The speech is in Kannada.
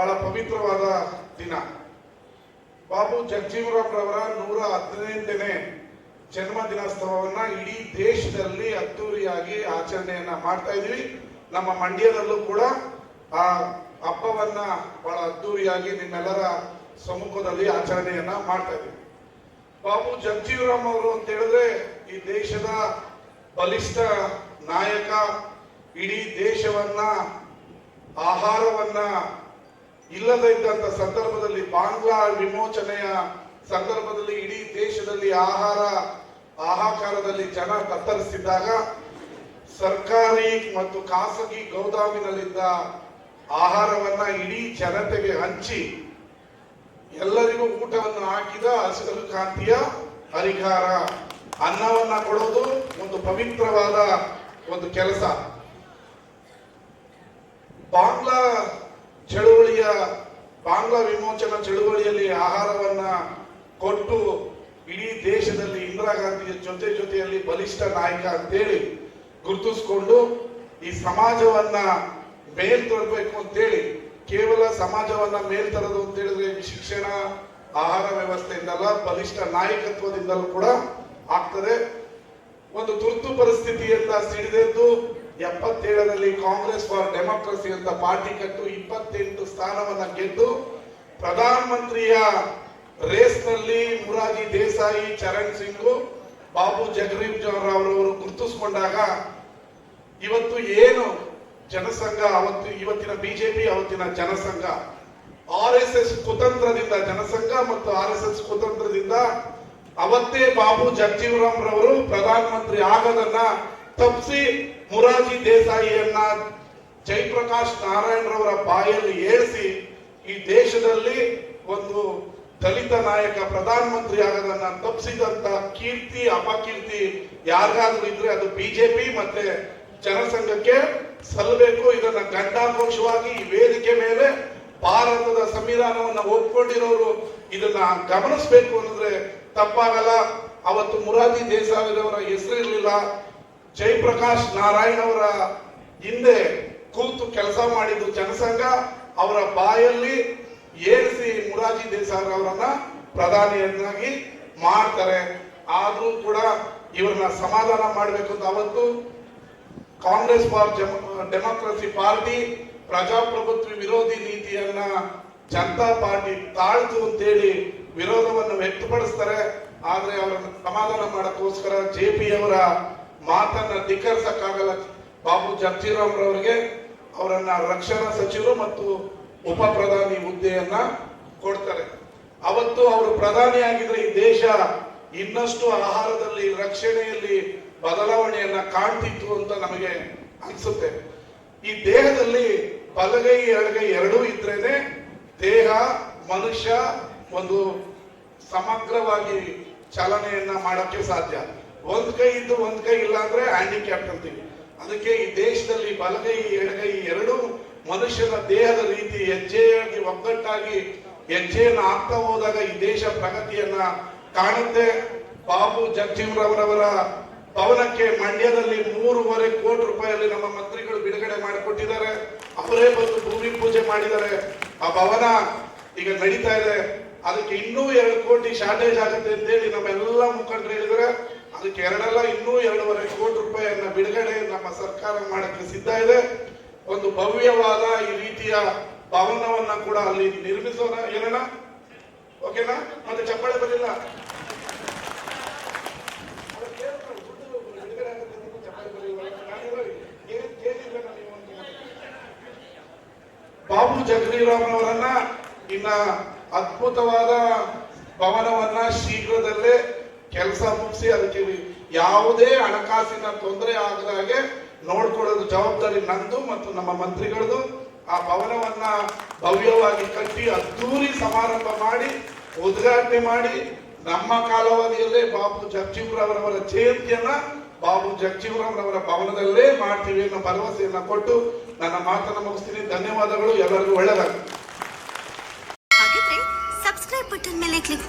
ಬಹಳ ಪವಿತ್ರವಾದ ದಿನ. ಬಾಬು ಜಗಜೀವರಾಮ್ರವರ ನೂರ ಹದಿನೈದನೇ ಜನ್ಮ ದಿನೋತ್ಸವವನ್ನ ಇಡೀ ದೇಶದಲ್ಲಿ ಅದ್ದೂರಿಯಾಗಿ ಆಚರಣೆಯನ್ನ ಮಾಡ್ತಾ ಇದೀವಿ ನಮ್ಮ ಮಂಡ್ಯದಲ್ಲೂ ಕೂಡ ಆ ಹಬ್ಬವನ್ನ ಬಹಳ ಅದ್ದೂರಿಯಾಗಿ ನಿಮ್ಮೆಲ್ಲರ ಸಮ್ಮುಖದಲ್ಲಿ ಆಚರಣೆಯನ್ನ ಮಾಡ್ತಾ ಇದೀವಿ ಬಾಬು ಜಗಜೀವರಾಮ್ ಅವರು ಅಂತ ಹೇಳಿದ್ರೆ ಈ ದೇಶದ ಬಲಿಷ್ಠ ನಾಯಕ, ಇಡೀ ದೇಶವನ್ನ, ಆಹಾರವನ್ನ ಇಲ್ಲದ ಇದ್ದಂತ ಸಂದರ್ಭದಲ್ಲಿ ಬಾಂಗ್ಲಾ ವಿಮೋಚನೆಯ ಸಂದರ್ಭದಲ್ಲಿ ಇಡೀ ದೇಶದಲ್ಲಿ ಆಹಾರ, ಆಹಾಕಾರದಲ್ಲಿ ಜನ ತತ್ತರಿಸಿದ್ದಾಗ ಸರ್ಕಾರಿ ಮತ್ತು ಖಾಸಗಿ ಗೋದಾಮಿನಲ್ಲಿದ್ದ ಆಹಾರವನ್ನ ಇಡೀ ಜನತೆಗೆ ಹಂಚಿ ಎಲ್ಲರಿಗೂ ಊಟವನ್ನು ಹಾಕಿದ ಹಸಿರು ಕಾಂತಿಯ ಹರಿಕಾರ. ಅನ್ನವನ್ನ ಕೊಡೋದು ಒಂದು ಪವಿತ್ರವಾದ ಒಂದು ಕೆಲಸ. ಬಾಂಗ್ಲಾ ಚಳುವಳಿಯ ಬಾಂಗ್ಲಾ ವಿಮೋಚನಾ ಚಳುವಳಿಯಲ್ಲಿ ಆಹಾರವನ್ನ ಕೊಟ್ಟು ಇಡೀ ದೇಶದಲ್ಲಿ ಇಂದಿರಾ ಗಾಂಧಿಯ ಜೊತೆ ಜೊತೆಯಲ್ಲಿ ಬಲಿಷ್ಠ ನಾಯಕ ಅಂತೇಳಿ ಗುರುತಿಸ್ಕೊಂಡು ಈ ಸಮಾಜವನ್ನ ಮೇಲ್ ತರಬೇಕು ಅಂತೇಳಿ, ಕೇವಲ ಸಮಾಜವನ್ನ ಮೇಲ್ ತರದು ಅಂತ ಹೇಳಿದ್ರೆ ಶಿಕ್ಷಣ, ಆಹಾರ ವ್ಯವಸ್ಥೆಯಿಂದಲ್ಲ, ಬಲಿಷ್ಠ ನಾಯಕತ್ವದಿಂದಲೂ ಕೂಡ ಆಗ್ತದೆ. ಒಂದು ತುರ್ತು ಪರಿಸ್ಥಿತಿಯಿಂದ ಸಿಡಿದೆದ್ದು ಎಪ್ಪತ್ತೇಳರಲ್ಲಿ ಕಾಂಗ್ರೆಸ್ ಫಾರ್ ಡೆಮೋಕ್ರಸಿ ಅಂತ ಪಾರ್ಟಿ ಕಟ್ಟು ಇಪ್ಪತ್ತೆಂಟು ಸ್ಥಾನವನ್ನ ಗೆದ್ದು ಪ್ರಧಾನಮಂತ್ರಿಯ ರೇಸ್ನಲ್ಲಿ ಮುರಾಜಿ ದೇಸಾಯಿ, ಚರಣ್ ಸಿಂಗ್, ಬಾಬು ಜಗದೀಪ್ ರಾವ್ ಅವರವರು ಗುರುತಿಸಿಕೊಂಡಾಗ ಇವತ್ತು ಏನು ಜನಸಂಘ, ಅವತ್ತು ಇವತ್ತಿನ ಬಿಜೆಪಿ, ಅವತ್ತಿನ ಜನಸಂಘ? ಆರ್ ಎಸ್ ಎಸ್ ಕುತಂತ್ರದಿಂದ ಜನಸಂಘ ಮತ್ತು ಆರ್ ಎಸ್ ಎಸ್ ಕುತಂತ್ರದಿಂದ ಅವತ್ತೇ ಬಾಬು ಜಗಜೀವರಾಮ್ ರವರು ಪ್ರಧಾನಮಂತ್ರಿ ಆಗದನ್ನ ತಪ್ಪಿಸಿ ಮುರಾಜಿ ದೇಸಾಯಿಯನ್ನ ಜಯಪ್ರಕಾಶ್ ನಾರಾಯಣರವರ ಬಾಯಲ್ಲಿ ಏಳಿಸಿ ಈ ದೇಶದಲ್ಲಿ ಒಂದು ದಲಿತ ನಾಯಕ ಪ್ರಧಾನಮಂತ್ರಿ ಆಗೋದನ್ನ ತಪ್ಪಿಸಿದಂತ ಕೀರ್ತಿ, ಅಪಕೀರ್ತಿ ಯಾರಿಗಾದ್ರೂ ಇದ್ರೆ ಅದು ಬಿಜೆಪಿ ಮತ್ತೆ ಜನಸಂಘಕ್ಕೆ ಸಲ್ಲಬೇಕು. ಇದನ್ನ ಗಂಡಾಘೋಷವಾಗಿ ಈ ವೇದಿಕೆ ಮೇಲೆ ಭಾರತದ ಸಂವಿಧಾನವನ್ನ ಒಪ್ಕೊಂಡಿರೋರು ಇದನ್ನ ಗಮನಿಸಬೇಕು ಅನ್ನೋದ್ರೆ ತಪ್ಪಾಗಲ್ಲ. ಅವತ್ತು ಮುರಾಜಿ ದೇಸಾಯಿರವರ ಹೆಸರಿರ್ಲಿಲ್ಲ. ಜಯಪ್ರಕಾಶ್ ನಾರಾಯಣ್ ಅವರ ಹಿಂದೆ ಕೂತು ಕೆಲಸ ಮಾಡಿದ್ದು ಜನಸಂಘ, ಅವರ ಬಾಯಲ್ಲಿ ಏರಿಸಿ ಮುರಾಜಿ ದೇಸಾಯಿ ಅವರನ್ನ ಪ್ರಧಾನಿಯನ್ನಾಗಿ ಮಾಡ್ತಾರೆ. ಆದರೂ ಕೂಡ ಇವ್ರನ್ನ ಸಮಾಧಾನ ಮಾಡಬೇಕು ಅಂತ ಅವತ್ತು ಕಾಂಗ್ರೆಸ್ ಫಾರ್ ಡೆಮೋಕ್ರಸಿ ಪಾರ್ಟಿ ಪ್ರಜಾಪ್ರಭುತ್ವ ವಿರೋಧಿ ನೀತಿಯನ್ನ ಜನತಾ ಪಾರ್ಟಿ ತಾಳ್ತು ಅಂತೇಳಿ ವಿರೋಧವನ್ನು ವ್ಯಕ್ತಪಡಿಸ್ತಾರೆ. ಆದ್ರೆ ಅವರನ್ನು ಸಮಾಧಾನ ಮಾಡೋಕ್ಕೋಸ್ಕರ ಜೆ ಪಿ ಅವರ ಮಾತನ್ನ ಧಿಕ್ಕರಿಸಕ್ಕಾಗಲ್ಲ ಬಾಬು ಜಗಜೀರಾಮ್ ರವರಿಗೆ ಅವರನ್ನ ರಕ್ಷಣಾ ಸಚಿವರು ಮತ್ತು ಉಪ ಪ್ರಧಾನಿ ಹುದ್ದೆಯನ್ನ ಕೊಡ್ತಾರೆ. ಅವತ್ತು ಅವರು ಪ್ರಧಾನಿ ಆಗಿದ್ರೆ ಈ ದೇಶ ಇನ್ನಷ್ಟು ಆಹಾರದಲ್ಲಿ, ರಕ್ಷಣೆಯಲ್ಲಿ ಬದಲಾವಣೆಯನ್ನ ಕಾಣ್ತಿತ್ತು ಅಂತ ನಮಗೆ ಅನ್ಸುತ್ತೆ. ಈ ದೇಹದಲ್ಲಿ ಬಲಗೈ, ಎಡಗೈ ಎರಡೂ ಇದ್ರೇನೆ ದೇಹ, ಮನುಷ್ಯ ಒಂದು ಸಮಗ್ರವಾಗಿ ಚಲನೆಯನ್ನ ಮಾಡಕ್ಕೆ ಸಾಧ್ಯ. ಒಂದ್ ಕೈ ಇದ್ದು ಒಂದ್ ಕೈ ಇಲ್ಲ ಅಂದ್ರೆ ಹ್ಯಾಂಡಿಕ್ಯಾಪ್ ಅಂತೀವಿ. ಅದಕ್ಕೆ ಈ ದೇಶದಲ್ಲಿ ಬಲಗೈ, ಎಡಗೈ ಎರಡು ಮನುಷ್ಯನ ದೇಹದ ರೀತಿ ಹೆಜ್ಜೆಯಾಗಿ ಒಗ್ಗಟ್ಟಾಗಿ ಹೆಜ್ಜೆಯನ್ನು ಆಗ್ತಾ ಹೋದಾಗ ಈ ದೇಶ ಪ್ರಗತಿಯನ್ನ ಕಾಣುತ್ತೆ. ಬಾಬು ಜಗಜೀವರವರವರ ಭವನಕ್ಕೆ ಮಂಡ್ಯದಲ್ಲಿ ಮೂರುವರೆ ಕೋಟಿ ರೂಪಾಯಿಯಲ್ಲಿ ನಮ್ಮ ಮಂತ್ರಿಗಳು ಬಿಡುಗಡೆ ಮಾಡಿಕೊಟ್ಟಿದ್ದಾರೆ. ಅವರೇ ಬಂದು ಭೂಮಿ ಪೂಜೆ ಮಾಡಿದ್ದಾರೆ. ಆ ಭವನ ಈಗ ನಡೀತಾ ಇದೆ. ಅದಕ್ಕೆ ಇನ್ನೂ ಎರಡು ಕೋಟಿ ಶಾರ್ಟೇಜ್ ಆಗುತ್ತೆ ಅಂತೇಳಿ ನಮ್ಮೆಲ್ಲ ಮುಖಂಡರು ಹೇಳಿದ್ರೆ ಅದಕ್ಕೆ ಎರಡೆಲ್ಲ, ಇನ್ನೂ ಎರಡೂವರೆ ಕೋಟಿ ರೂಪಾಯಿಯನ್ನ ಬಿಡುಗಡೆ ನಮ್ಮ ಸರ್ಕಾರ ಮಾಡಕ್ಕೆ ಸಿದ್ಧ ಇದೆ. ಒಂದು ಭವ್ಯವಾದ ಈ ರೀತಿಯ ಭವನವನ್ನ ಕೂಡ ಅಲ್ಲಿ ನಿರ್ಮಿಸೋಣ, ಏನಣ್ಣ? ಓಕೆನಾ? ಮತ್ತೆ ಚಪ್ಪಾಳೆ ಬರಲಿಲ್ಲ? ಬಾಬು ಜಗದೀರಾಮ್ ಅವರನ್ನ ಇನ್ನ ಅದ್ಭುತವಾದ ಭವನವನ್ನ ಶೀಘ್ರದಲ್ಲೇ ಕೆಲಸ ಮುಗಿಸಿ ಅದಕ್ಕೆ ಯಾವುದೇ ಹಣಕಾಸಿನ ತೊಂದರೆ ಆಗದ ಹಾಗೆ ನೋಡ್ಕೊಳ್ಳೋದು ಜವಾಬ್ದಾರಿ ನಂದು ಮತ್ತು ನಮ್ಮ ಮಂತ್ರಿಗಳದು. ಆ ಭವನವನ್ನ ಭವ್ಯವಾಗಿ ಕಟ್ಟಿ ಅದ್ದೂರಿ ಸಮಾರಂಭ ಮಾಡಿ, ಉದ್ಘಾಟನೆ ಮಾಡಿ, ನಮ್ಮ ಕಾಲಾವಧಿಯಲ್ಲೇ ಬಾಬು ಜಗಜೀವರವರವರ ಜಯಂತಿಯನ್ನ ಬಾಬು ಜಗಜೀವರವರವರ ಭವನದಲ್ಲೇ ಮಾಡ್ತೀವಿ ಅನ್ನೋ ಭರವಸೆಯನ್ನ ಕೊಟ್ಟು ನನ್ನ ಮಾತನ್ನು ಮುಗಿಸ್ತೀನಿ. ಧನ್ಯವಾದಗಳು. ಎಲ್ಲರಿಗೂ ಒಳ್ಳೆಯದಾಗಲಿ ಹಾಗಿದ್ರೆ ಸಬ್ಸ್ಕ್ರೈಬ್ ಬಟನ್ ಮೇಲೆ ಕ್ಲಿಕ್